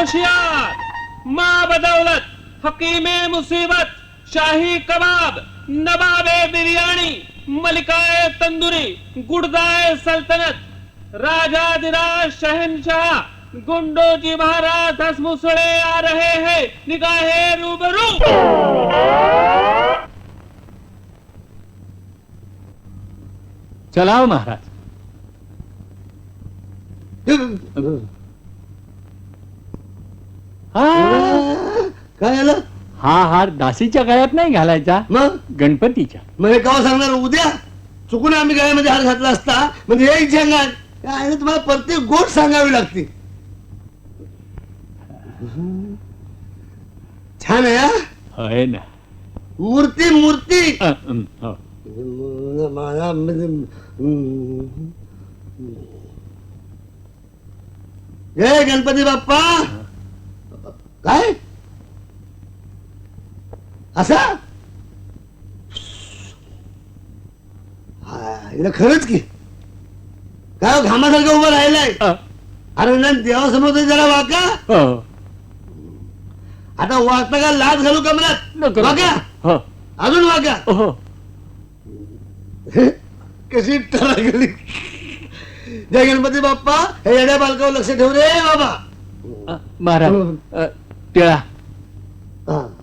होशियार माँ बदौलत हकीमे मुसीबत शाही कबाब नवाबे बिरयानी मलिकाए तंदूरी गुड़दाए सल्तनत राजाधिराज शहनशाह गुंडो जी महाराज दस मुसड़े आ रहे हैं निगाहे रूबरू। चलाओ महाराज। हा. काय झालं हा हार दासीच्या गळ्यात नाही घालायचा. मग? गणपतीच्या. मग हे सांगणार उद्या चुकून आम्ही गळ्यामध्ये हात घातला असता म्हणजे हे एक सांगा. काय ना तुम्हाला? प्रत्येक गोष्ट सांगावी लागते. छान आहे हा? होय ना. मूर्ती मूर्ती. अ, अम, हो. मला जय गणपती बाप्पा! काय? असा? हा, खरंच की. काय हो, घामासारखं उभं राहिलाय? अरे ना देवासमोर तरी जरा वाका हो. आता वागता का लाच घालू कमरात नको, वाका. हो, अजून वाका हो. कशी लागली जय गणपती बाप्पा हे येड्या बालकावर लक्ष ठेव रे बाबा. अ, महाराज अ, टिळा. हा.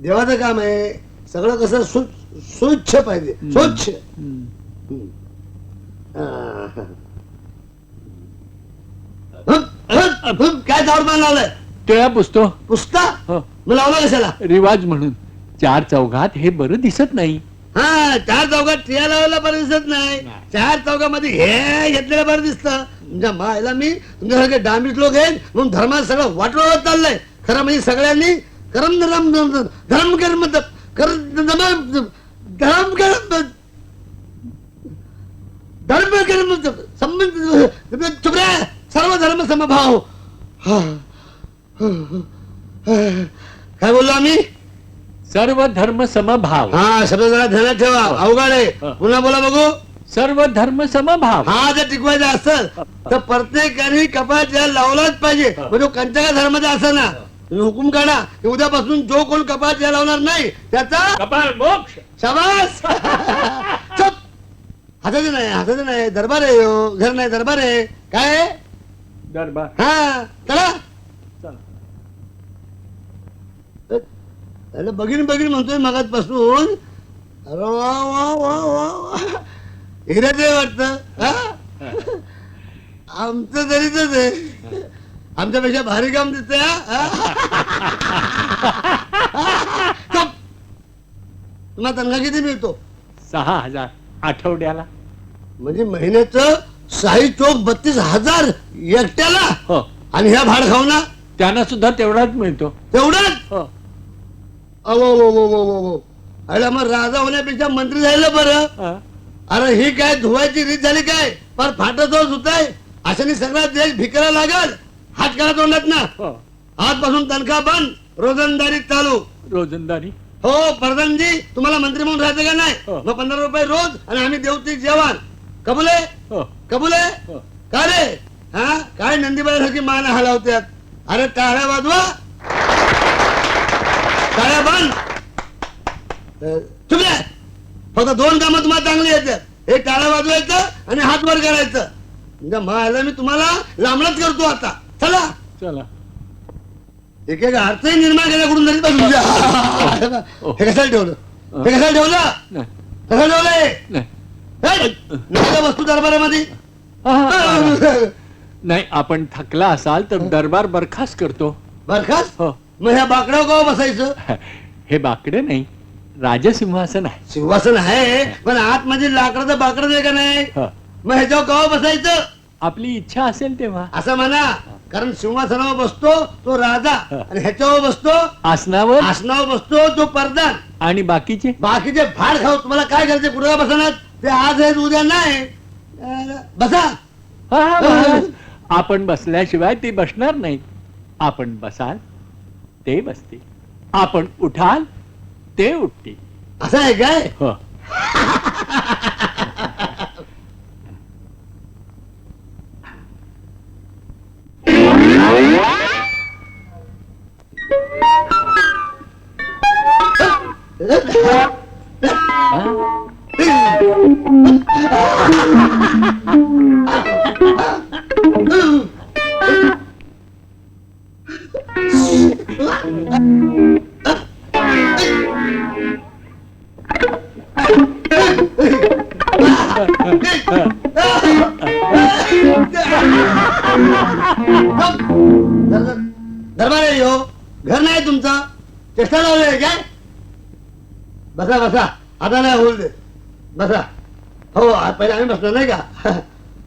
देवाचं काम आहे. सगळं कसं सु- स्वच्छ पाहिजे. स्वच्छ. हम्म. हा. हं, काय झाड लावलाय टिळा पुसतो. पुसता? हो. मग लावला कशाला? रिवाज म्हणून. चार चौघात हे बरं दिसत नाही. हा चार चौकात टिया लावायला बरं दिसत नाही. चार चौकामध्ये हे घेतलेलं बरं दिसतं. तुमच्या मायला मी तुमच्यासारखे डांबीस लोक आहेत म्हणून धर्मात सगळं वाटवत चाललंय. खरं म्हणजे सगळ्यांनी करम धरम धर्म कर्म कर धर्म कर्म धर्म कर्म संबंध चुप रे सर्व धर्म समभाव. हा. काय बोललो आम्ही? सर्व धर्म समभाव हा शब्द जरा ध्यानात ठेवा. अवघड आहे. हा. पुन्हा बोला बघू. सर्व धर्म समभाव हा जर टिकवायचा असेल तर प्रत्येकाने कपाळ लावलाच पाहिजे. म्हणजे कंचका धर्माचा असं ना. तुम्ही हुकूम काढा. की उद्यापासून जो कोण कपाळ लावणार नाही त्याचा कपाल मोक्ष. शाबास. चुप. नाही हाताचं नाही. दरबार आहे ह्यो. घर नाही दरबार आहे. काय आहे? दरबार. हा चला. चला. त्याला बघीन बघीन म्हणतोय मगात पासून अरे वा वा वा वा वा. हिऱ्याच वाटत आमचं तरीच आहे. आमच्यापेक्षा भारी काम दिसतंय हा? चुप. तुम्हाला तनखा किती मिळतो? सहा हजार आठवड्याला. म्हणजे महिन्याचं साई चोक बत्तीस हजार एकट्याला? हो. आणि ह्या भाड खाऊ ना त्यांना सुद्धा तेवढाच मिळतो. तेवढंच? हो. वो वो वो वो वो अरे मग राजा होण्यापेक्षा मंत्री झालं बरं. हा. अरे ही काय धुवायची रीत झाली काय? पर फाटतच होत आहे अशाने सगळा देश भिकायला लागल. हात करा तोंडात ना. हो. आजपासून तनखा बंद. रोजंदारी चालू. रोजंदारी? हो प्रधानजी तुम्हाला मंत्री म्हणून राहायचं का नाही? हो. मग पंधरा रुपये रोज आणि आम्ही देवती जेवण. कबूल आहे? हो. कबूल आहे? हो. का रे? हा? काय नंदीबाईसारखी मान हलावत्यात? अरे टाळ्या वाजवा. टाळ्या बंद रे. फक्त दोन कामं तुम्हाला चांगली येतात एक टाळ्या वाजवायचं आणि हात वर करायचं. म्हणजे मायला मी तुम्हाला लांबलाच करतो आता. चला. चला. एक एक अर्थही निर्माण केल्याकडून तरी पण तुमच्या हे. कशाला ठेवलं? हे कशाला ठेवलं? नाही. कशाला ठेवलंय नाही. हे, वस्तू दरबारामध्ये. हा, हा, हा. नाही आपण थकला असाल तर दरबार बरखास्त करतो. बरखास्त? हो. मग ह्या बाकड्यावर का बसायचं? हे बाकडे नाही राजसिंहासन आहे. सिंहासन आहे पण आतमध्ये लाकडाचं बाकडं आहे का नाही? हा. मग ह्याच्यावर कवा बसायचं? आपली इच्छा असेल तेव्हा. असं म्हणा कारण सिंहासनावर बसतो तो राजा आणि ह्याच्यावर बसतो आसनावर? आसनावर बसतो तो परदान. आणि बाकीचे? बाकीचे फाड खाऊ तुम्हाला काय करायचे? कुठे बसणार? ते आज आहेत उद्या नाही. अं, बसा. हा, हा, महाराज. आपण बसल्याशिवाय ते बसणार नाहीत आपण बसाल ते बसतील. आपण उठाल ते उठतील. असं आहे काय? हो. दरबार यो घर नाही तुमचं? चेष्टा लावलंय काय? बसा बसा. आता नाही होईल दे. बसा. हो पहिले आम्ही बसलो नाही का?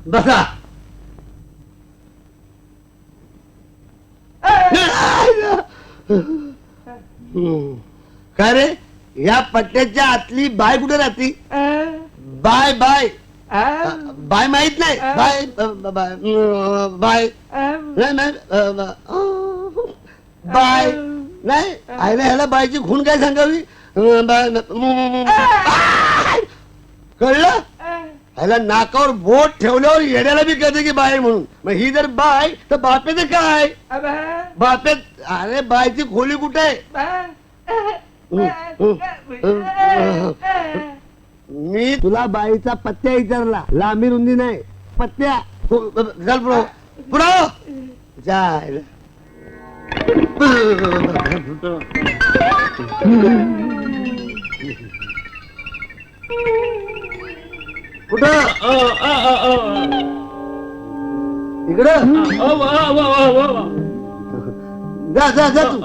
बसा. काय रे? या पट्ट्याच्या आतली बाय कुठे राहती? Bye bye. बाय माहीत नाही. बाय ब- बाय अं, बाय. नाही नाही अं, ब- अं, बाय. नाही आईला ह्याला बायची खून काय सांगावी? अं, बाय! कळलं? ह्याला नाकावर बोट ठेवल्यावर येड्याला बी कळते की बाय म्हणून. मग ही जर बाय तर बापेचं काय? बापे अरे बायची खोली कुठे? आहे मी तुला बाईचा पत्त्या विचारला लांबी रुंदी नाही. पत्त्या. हो, चल पुढं. पुढं. जाय. कुठं? इकडं? जा जा जा तू.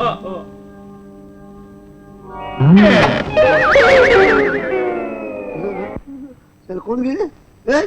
चल कोण गेले? ए?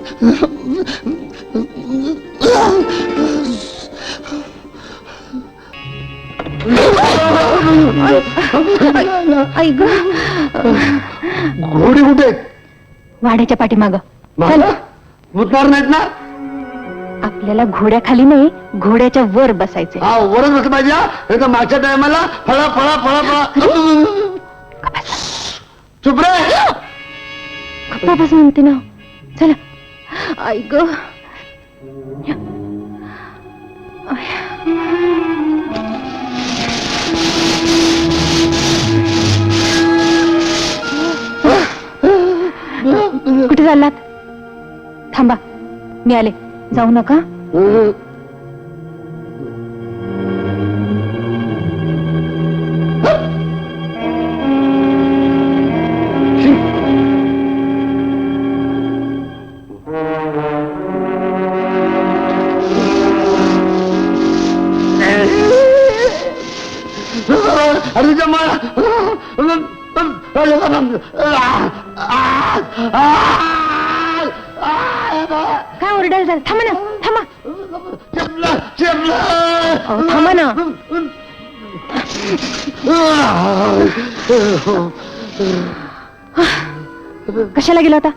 आई ग घोडी कुठे वाड्याच्या पाठीमाग. उतणार नाहीत ना? आपल्याला घोड्याखाली नाही घोड्याच्या वर बसायचे हा वरच बस पाहिजे हा. नाही तर मागच्या टायमाला फळा फळा फळा फळा. चुप रे. म्हणते ना. चला. आई ग. कुठे चाललात? थांबा. मी आले. जाऊ नका. मला काय ओरडायला झालं थांबा ना थांबा. चपला अहो, थांबा ना. कशाला गेला होता?